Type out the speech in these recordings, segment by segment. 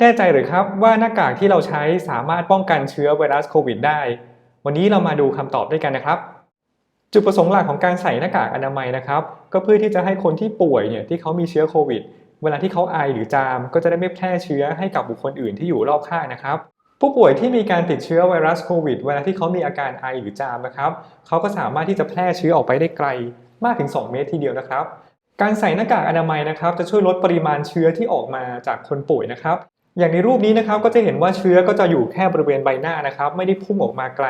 แน่ใจหรือครับว่าหน้ากากที่เราใช้สามารถป้องกันเชื้อไวรัสโควิดได้ วันนี้เรามาดูคำตอบด้วยกันนะครับ จุดประสงค์หลักของการใส่หน้ากากอนามัยนะครับ ก็เพื่อที่จะให้คนที่ป่วยเนี่ยที่เขามีเชื้อโควิด เวลาที่เขาไอหรือจาม ก็จะได้ไม่แพร่เชื้อให้กับบุคคลอื่นที่อยู่รอบข้างนะครับ ผู้ป่วยที่มีการติดเชื้อไวรัสโควิด เวลาที่เขามีอาการไอหรือจามนะครับเขาก็สามารถที่จะแพร่เชื้อออกไปได้ไกล มากถึง 2 เมตรทีเดียวนะครับ การใส่หน้ากากอนามัยนะครับ จะช่วยลดปริมาณเชื้อที่ออกมาจากคนป่วยนะครับ อย่างในรูปนี้นะครับก็จะเห็นว่าเชื้อก็จะอยู่แค่บริเวณใบหน้านะครับ ไม่ได้พุ่งออกมาไกล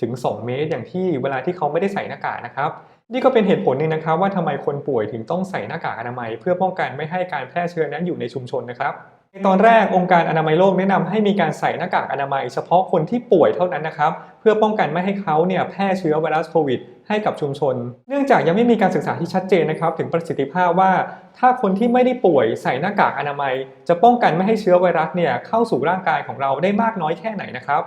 ถึง 2 เมตร อย่างที่เวลาที่เขาไม่ได้ใส่หน้ากากนะครับ นี่ก็เป็นเหตุผลหนึ่งนะครับ ว่าทำไมคนป่วยถึงต้องใส่หน้ากากอนามัย เพื่อป้องกันไม่ให้การแพร่เชื้อนั้นอยู่ในชุมชนนะครับ ในตอนแรกองค์การอนามัยโลกแนะนำให้มีการใส่หน้ากากอนามัยเฉพาะคนที่ป่วยเท่านั้นนะครับ เพื่อป้องกันไม่ให้เขาเนี่ยแพร่เชื้อไวรัสโควิดให้กับชุมชน เนื่องจากยังไม่มีการศึกษาที่ชัดเจนนะครับ ถึงประสิทธิภาพว่า ถ้าคนที่ไม่ได้ป่วยใส่หน้ากากอนามัย จะป้องกันไม่ให้เชื้อไวรัสเนี่ยเข้าสู่ร่างกายของเราได้มากน้อยแค่ไหนนะครับ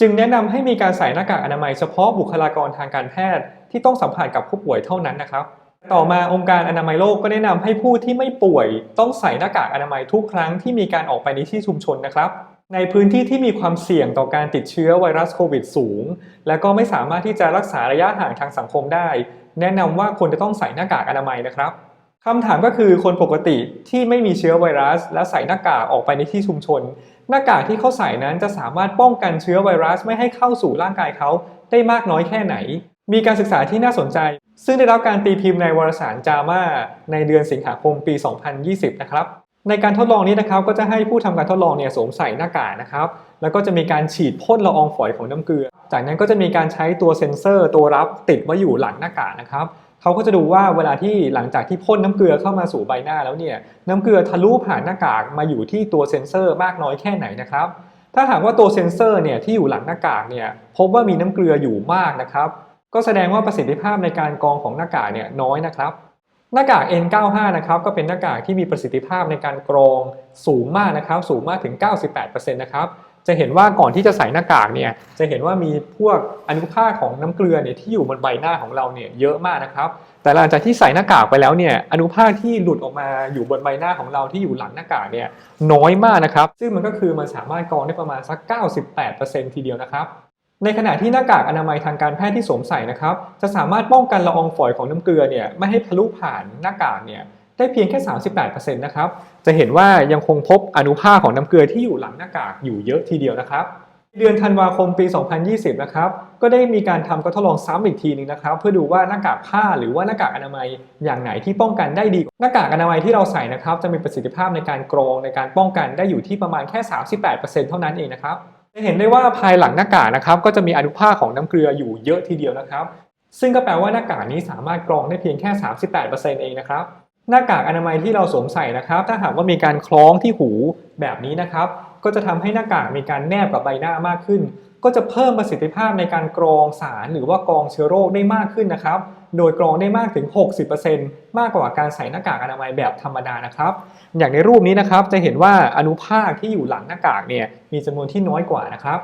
จึงแนะนำให้มีการใส่หน้ากากอนามัยเฉพาะบุคลากรทางการแพทย์ที่ต้องสัมผัสกับผู้ป่วยเท่านั้นนะครับ ต่อมาองค์การอนามัยโลกก็แนะนำให้ผู้ที่ไม่ป่วยต้องใส่หน้ากากอนามัยทุกครั้งที่มีการออกไปในที่ชุมชนนะครับ ในพื้นที่ที่มีความเสี่ยงต่อการติดเชื้อไวรัสโควิดสูง และก็ไม่สามารถที่จะรักษาระยะห่างทางสังคมได้ แนะนำว่าควรจะต้องใส่หน้ากากอนามัยนะครับคำถามก็คือคนปกติที่ไม่มีเชื้อไวรัส และใส่หน้ากากออกไปในที่ชุมชน หน้ากากที่เขาใส่นั้นจะสามารถป้องกันเชื้อไวรัสไม่ให้เข้าสู่ร่างกายเขาได้มากน้อยแค่ไหน มีการศึกษาที่น่าสนใจ ซึ่งได้รับการตีพิมพ์ในวารสารจามาในเดือนสิงหาคมปี 2020 นะครับในการทดลองนี้นะครับก็จะให้ผู้ทำการทดลองเนี่ยสวมใส่หน้ากากนะครับแล้วก็จะมีการฉีดพ่นละอองฝอยของน้ำเกลือ จากนั้นก็จะมีการใช้ตัวเซ็นเซอร์ตัวรับติดไว้อยู่หลังหน้ากากนะครับเขาก็จะดูว่าเวลาที่หลังจากที่พ่นน้ำเกลือเข้ามาสู่ใบหน้าแล้วเนี่ยน้ำเกลือทะลุผ่านหน้ากากมาอยู่ที่ตัวเซ็นเซอร์มากน้อยแค่ไหนนะครับถ้าหากว่าตัวเซ็นเซอร์เนี่ยที่อยู่หลังหน้ากากเนี่ยพบว่ามีน้ำเกลืออยู่มากนะครับ ก็แสดงว่าประสิทธิภาพในการกรองของหน้ากากเนี่ยน้อยนะครับ หน้ากาก N95 นะครับก็เป็นหน้ากากที่มีประสิทธิภาพในการกรองสูงมากนะครับ สูงมากถึง 98%นะครับจะเห็นว่าก่อนที่จะใส่หน้ากากเนี่ยจะเห็นว่ามีพวกอนุภาคของน้ำเกลือเนี่ยที่อยู่บนใบหน้าของเราเนี่ยเยอะมากนะครับ แต่หลังจากที่ใส่หน้ากากไปแล้วเนี่ยอนุภาคที่หลุดออกมาอยู่บนใบหน้าของเราที่อยู่หลังหน้ากากเนี่ยน้อยมากนะครับ ซึ่งมันก็คือมันสามารถกรองได้ประมาณสัก 98%ทีเดียวนะครับ ในขณะที่หน้ากากอนามัยทางการแพทย์ที่สวมใส่นะครับ จะสามารถป้องกันละอองฝอยของน้ำเกลือเนี่ยไม่ให้ทะลุผ่านหน้ากากเนี่ยได้เพียงแค่ 38%นะครับ จะเห็นว่ายังคงพบอนุภาคของน้ำเกลือที่อยู่หลังหน้ากากอยู่เยอะทีเดียวนะครับ เดือนธันวาคมปี 2020 นะครับ ก็ได้มีการทำการทดลองซ้ำอีกทีหนึงนะครับ เพื่อดูว่าหน้ากากผ้าหรือว่าหน้ากากอนามัยอย่างไหนที่ป้องกันได้ดี หน้ากากอนามัยที่เราใส่นะครับ จะมีประสิทธิภาพในการกรองในการป้องกันได้อยู่ที่ประมาณแค่ 38%เท่านั้นเองนะครับ จะเห็นได้ว่าภายหลังหน้ากากนะครับก็จะมีอนุภาคของน้ำเกลืออยู่เยอะทีเดียวนะครับ ซึ่งก็แปลว่าหน้ากากนี้สามารถกรองได้เพียงแค่ 38%เองนะครับหน้ากากอนามัยที่เราสวมใส่นะครับ ถ้าหากว่ามีการคล้องที่หูแบบนี้นะครับ ก็จะทำให้หน้ากากมีการแนบกับใบหน้ามากขึ้น ก็จะเพิ่มประสิทธิภาพในการกรองสารหรือว่ากรองเชื้อโรคได้มากขึ้นนะครับ โดยกรองได้มากถึง 60%มากกว่าการใส่หน้ากากอนามัยแบบธรรมดานะครับ อย่างในรูปนี้นะครับจะเห็นว่าอนุภาคที่อยู่หลังหน้ากากเนี่ยมีจำนวนที่น้อยกว่านะครับ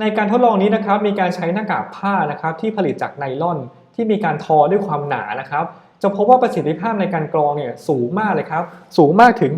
ในการทดลองนี้นะครับมีการใช้หน้ากากผ้านะครับที่ผลิตจากไนล่อน ที่มีการทอด้วยความหนานะครับจะพบว่าประสิทธิภาพในการกรองเนี่ยสูงมากเลยครับ สูงมากถึง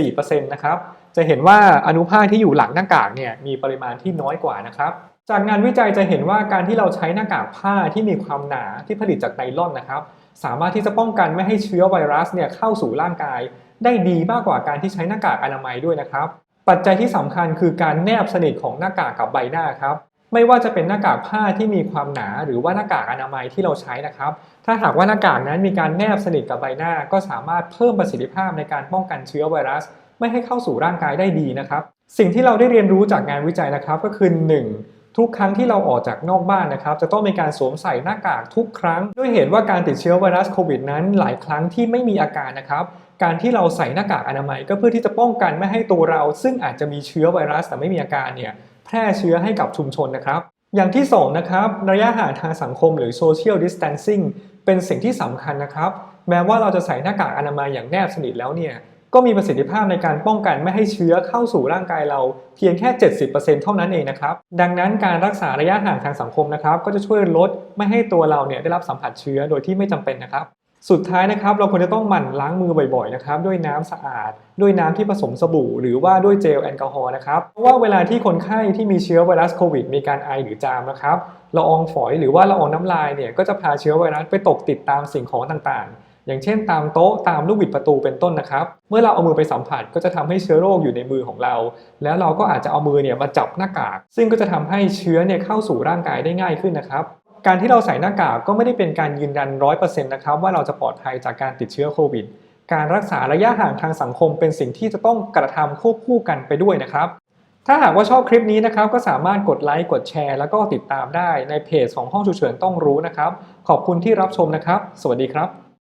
74%นะครับ จะเห็นว่าอนุภาคที่อยู่หลังหน้ากากเนี่ยมีปริมาณที่น้อยกว่านะครับ จากงานวิจัยจะเห็นว่าการที่เราใช้หน้ากากผ้าที่มีความหนาที่ผลิตจากไนลอนนะครับ สามารถที่จะป้องกันไม่ให้เชื้อไวรัสเนี่ยเข้าสู่ร่างกาย ได้ดีมากกว่าการที่ใช้หน้ากากอนามัยด้วยนะครับ ปัจจัยที่สำคัญคือการแนบสนิทของหน้ากากกับใบหน้าครับไม่ว่าจะเป็นหน้ากากผ้าที่มีความหนาหรือว่าหน้ากากอนามัยที่เราใช้นะครับ ถ้าหากว่าหน้ากากนั้นมีการแนบสนิทกับใบหน้า ก็สามารถเพิ่มประสิทธิภาพในการป้องกันเชื้อไวรัส ไม่ให้เข้าสู่ร่างกายได้ดีนะครับ สิ่งที่เราได้เรียนรู้จากงานวิจัยนะครับก็คือ 1. ทุกครั้งที่เราออกจากนอกบ้านนะครับ จะต้องมีการสวมใส่หน้ากากทุกครั้ง ด้วยเหตุว่าการติดเชื้อไวรัสโควิดนั้นหลายครั้งที่ไม่มีอาการนะครับ การที่เราใส่หน้ากากอนามัยก็เพื่อที่จะป้องกันไม่ให้ตัวเรา ซึ่งอาจจะมีเชื้อไวรัสแต่ไม่มีอาการเนี่ยแพร่เชื้อให้กับชุมชนนะครับ อย่างที่2นะครับระยะห่างทางสังคมหรือ social distancing เป็นสิ่งที่สำคัญนะครับ แม้ว่าเราจะใส่หน้ากากอนามัยอย่างแนบสนิทแล้วเนี่ย ก็มีประสิทธิภาพในการป้องกันไม่ให้เชื้อเข้าสู่ร่างกายเราเพียงแค่ 70%เท่านั้นเองนะครับ ดังนั้นการรักษาระยะห่างทางสังคมนะครับ ก็จะช่วยลดไม่ให้ตัวเราเนี่ยได้รับสัมผัสเชื้อโดยที่ไม่จำเป็นนะครับ สุดท้ายนะครับ เราควรจะต้องหมั่นล้างมือบ่อยๆนะครับด้วยน้ำสะอาด ด้วยน้ำที่ผสมสบู่ หรือว่าด้วยเจลแอลกอฮอล์นะครับเพราะว่าเวลาที่คนไข้ที่มีเชื้อไวรัสโควิดมีการไอหรือจามนะครับละอองฝอยหรือว่าละอองน้ำลายเนี่ยก็จะพาเชื้อไวรัสไปตกติดตามสิ่งของต่างๆ อย่างเช่นตามโต๊ะตามลูกบิดประตูเป็นต้นนะครับ เมื่อเราเอามือไปสัมผัสก็จะทำให้เชื้อโรคอยู่ในมือของเรา แล้วเราก็อาจจะเอามือเนี่ยมาจับหน้ากาก ซึ่งก็จะทำให้เชื้อเนี่ยเข้าสู่ร่างกายได้ง่ายขึ้นนะครับการที่เราใส่หน้ากากก็ไม่ได้เป็นการยืนยัน100%นต์นะครับว่าเราจะปลอดภัยจากการติดเชื้อโควิด การรักษาระยะห่างทางสังคมเป็นสิ่งที่จะต้องกระทำควบคู่กันไปด้วยนะครับ ถ้าหากว่าชอบคลิปนี้นะครับก็สามารถกดไลค์กดแชร์ แล้วก็ติดตามได้ในเพจของห้องฉุกเฉินต้องรู้นะครับ ขอบคุณที่รับชมนะครับ สวัสดีครับ